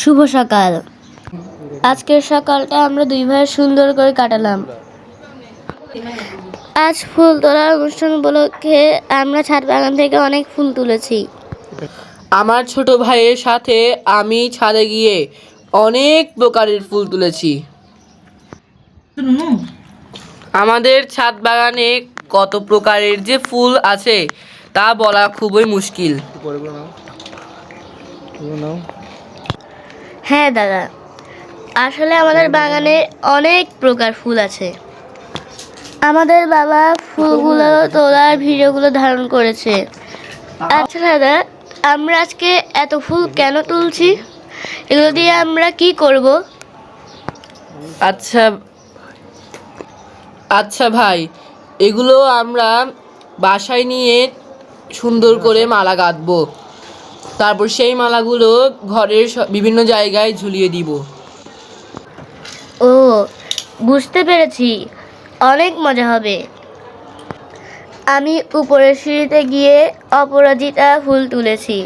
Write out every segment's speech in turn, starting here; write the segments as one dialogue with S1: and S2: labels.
S1: শুভ সকাল। আজকের সকালটা আমরা দুই ভাই সুন্দর করে কাটালাম। আজ ফুল তোলার অনুষ্ঠান উপলক্ষে আমরা ছাদ বাগান থেকে অনেক ফুল তুলেছি।
S2: আমার ছোট ভাইয়ের সাথে আমি ছাদে গিয়ে অনেক প্রকারের ফুল তুলেছি। আমাদের ছাদ বাগানে কত প্রকারের যে ফুল আছে তা বলা খুবই মুশকিল।
S1: হ্যাঁ দাদা। আসলে আমাদের বাগানে অনেক প্রকার ফুল আছে। আমাদের বাবা ফুলগুলো তোলার ভিডিওগুলো ধারণ করেছে। আচ্ছা দাদা, আমরা আজকে এত ফুল কেন তুলছি? এগুলো দিয়ে আমরা কি করব?
S2: আচ্ছা আচ্ছা ভাই, এগুলো আমরা বাসায় নিয়ে সুন্দর করে মালা গাঁথবো। তারপর সেই মালাগুলো ঘরের বিভিন্ন জায়গায় ঝুলিয়ে দিব।
S1: ও বুঝতে পেরেছি। অনেক মজা হবে। আমি উপরের সিঁড়িতে গিয়ে অপরাজিতা ফুল তুলেছি।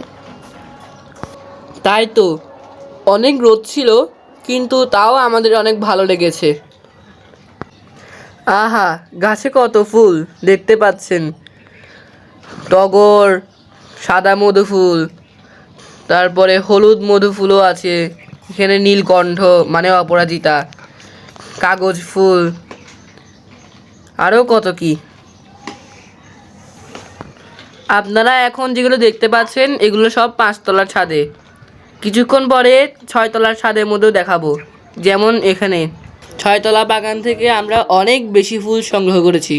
S2: তাই তো অনেক রোদ ছিল কিন্তু তাও আমাদের অনেক ভালো লেগেছে। আহা গাছে কত ফুল দেখতে পাচ্ছেন। টগর সাদা মধু ফুল। তারপরে হলুদ মধু ফুলও আছে। এখানে নীলকণ্ঠ মানে অপরাজিতা। কাগজ ফুল। আরও কত কি? আপনারা এখন যেগুলো দেখতে পাচ্ছেন, এগুলো সব পাঁচতলার ছাদে। কিছুক্ষণ পরে ছয়তলার ছাদের মধ্যেও দেখাবো। যেমন এখানে, ছয়তলা বাগান থেকে আমরা অনেক বেশি ফুল সংগ্রহ করেছি।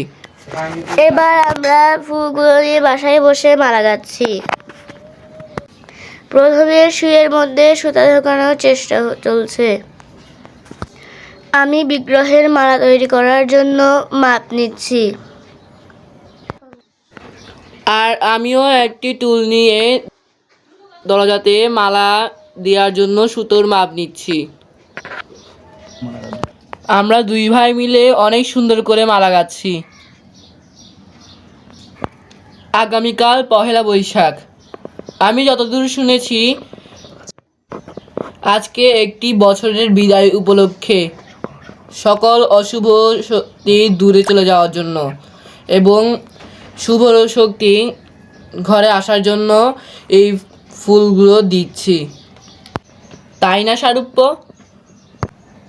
S1: এবার আমরা ফুলগুলো নিয়ে বাসায় বসে মারা গাচ্ছি। প্রথমে শুয়ের মধ্যে সুতা ঢোকানোর চেষ্টা চলছে। আমি বিগ্রহের মালা তৈরি করার জন্য মাপ নিচ্ছি।
S2: আর আমিও একটি টুল নিয়ে দরজাতে মালা দেওয়ার জন্য সুতোর মাপ নিচ্ছি। আমরা দুই ভাই মিলে অনেক সুন্দর করে মালা গাচ্ছি। আগামীকাল পহেলা বৈশাখ। আমি যতদূর শুনেছি, আজকে একটি বছরের বিদায় উপলক্ষে সকল অশুভ শক্তি দূরে চলে যাওয়ার জন্য এবং শুভ শক্তি ঘরে আসার জন্য এই ফুলগুলো দিচ্ছি। তাই না, সারুপ্য?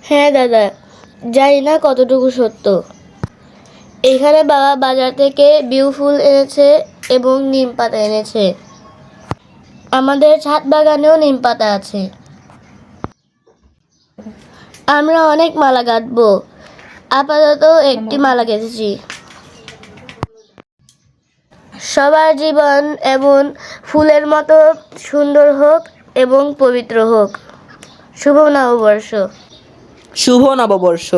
S1: হ্যাঁ দাদা। জানি না কতটুকু সত্য। এখানে বাবা বাজার থেকে বিউ ফুল এনেছে এবং নিম পাতা এনেছে। আমাদের ছাদ বাগানেও নিম পাতা আছে। আমরা অনেক মালা গাঁথবো আপাতত একটি মালা গেঁথেছি। সবার জীবন এবং ফুলের মতো সুন্দর হোক এবং পবিত্র হোক। শুভ নববর্ষ।
S2: শুভ নববর্ষ।